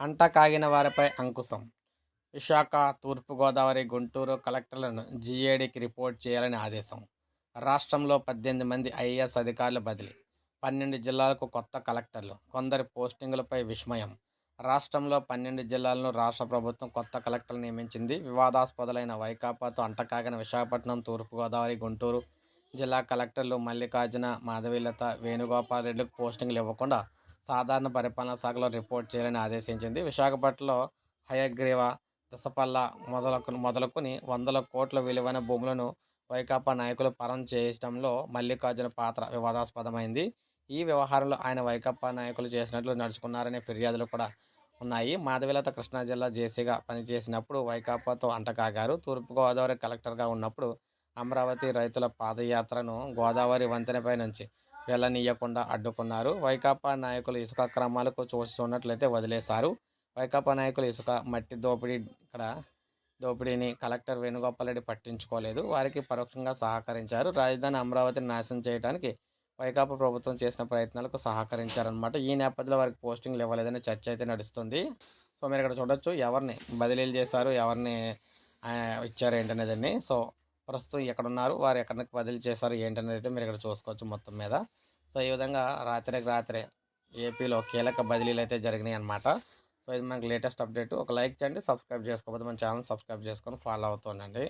అంట కాగిన వారిపై అంకుశం. విశాఖ తూర్పుగోదావరి గుంటూరు కలెక్టర్లను జీఏడీకి రిపోర్ట్ చేయాలని ఆదేశం. రాష్ట్రంలో పద్దెనిమిది మంది ఐఏఎస్ అధికారులు బదిలీ. పన్నెండు జిల్లాలకు కొత్త కలెక్టర్లు. కొందరి పోస్టింగులపై విస్మయం. రాష్ట్రంలో పన్నెండు జిల్లాలను రాష్ట్ర ప్రభుత్వం కొత్త కలెక్టర్లు నియమించింది. వివాదాస్పదలైన వైకాపాతో అంటకాగిన విశాఖపట్నం తూర్పుగోదావరి గుంటూరు జిల్లా కలెక్టర్లు మల్లికార్జున మాధవీలత వేణుగోపాల్ రెడ్డికి పోస్టింగ్లు ఇవ్వకుండా సాధారణ పరిపాలనా శాఖలో రిపోర్ట్ చేయాలని ఆదేశించింది. విశాఖపట్నంలో హయగ్రీవ దశపల్ల మొదలకు మొదలుకొని వందల కోట్ల విలువైన భూములను వైకాపా నాయకులు పరం చేయడంలో మల్లికార్జున పాత్ర వివాదాస్పదమైంది. ఈ వ్యవహారంలో ఆయన వైకాపా నాయకులు చేసినట్లు నడుచుకున్నారనే ఫిర్యాదులు కూడా ఉన్నాయి. మాధవిలత కృష్ణా జిల్లా జేసీగా పనిచేసినప్పుడు వైకాపాతో అంటకాగారు. తూర్పుగోదావరి కలెక్టర్గా ఉన్నప్పుడు అమరావతి రైతుల పాదయాత్రను గోదావరి వంతెనపై నుంచి వెళ్ళనీయకుండా అడ్డుకున్నారు. వైకాపా నాయకులు ఇసుక క్రమాలకు చూస్తున్నట్లయితే వదిలేశారు. వైకాపా నాయకులు ఇసుక మట్టి దోపిడీ ఇక్కడ దోపిడీని కలెక్టర్ వేణుగోపాలరెడ్డి పట్టించుకోలేదు. వారికి పరోక్షంగా సహకరించారు. రాజధాని అమరావతిని నాశనం చేయడానికి వైకాపా ప్రభుత్వం చేసిన ప్రయత్నాలకు సహకరించారనమాట ఈ నేపథ్యంలో వారికి పోస్టింగ్లు ఇవ్వలేదనే చర్చ అయితే నడుస్తుంది. సో మీరు ఇక్కడ చూడొచ్చు ఎవరిని బదిలీలు చేశారు ఎవరిని ఇచ్చారు ఏంటనేదాన్ని. సో ప్రస్తుతం ఎక్కడ ఉన్నారు వారు ఎక్కడికి బదిలీ చేశారు ఏంటనేది అయితే మీరు ఇక్కడ చూసుకోవచ్చు మొత్తం మీద. సో ఈ విధంగా రాత్రికి రాత్రే ఏపీలో కీలక బదిలీలు అయితే జరిగినాయి అనమాట సో ఇది మనకి లేటెస్ట్ అప్డేట్. ఒక లైక్ చేయండి సబ్స్క్రైబ్ చేసుకోకపోతే మన ఛానల్ సబ్స్క్రైబ్ చేసుకొని ఫాలో అవుతుండండి